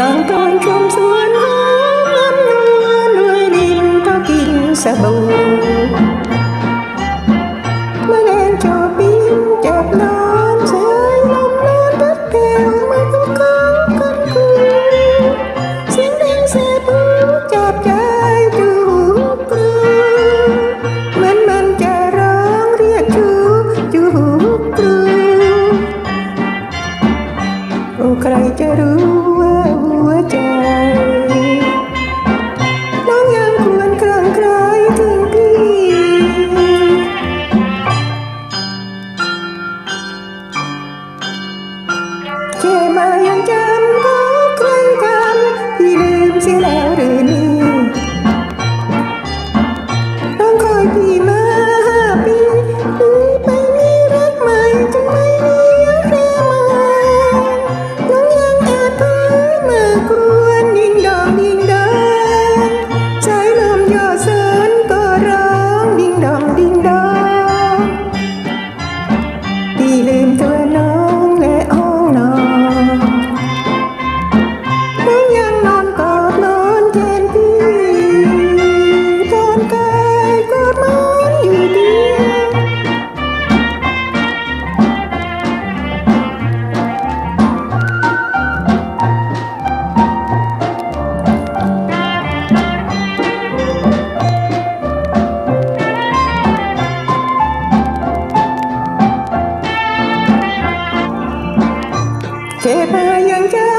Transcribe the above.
นางตอนชมสวนหอมล้นวลด้วยดินก็กินสบู่มื่อแดจอบบินจับนอนสายลมนอนพัดเปลวมาทุกเขากันกูเสียงแดงเสีบูจับใจจูกรูมันมันจะร้องเรียกจูจูกรูโอ้ใครจะรู้ว่า Che pa yang cha.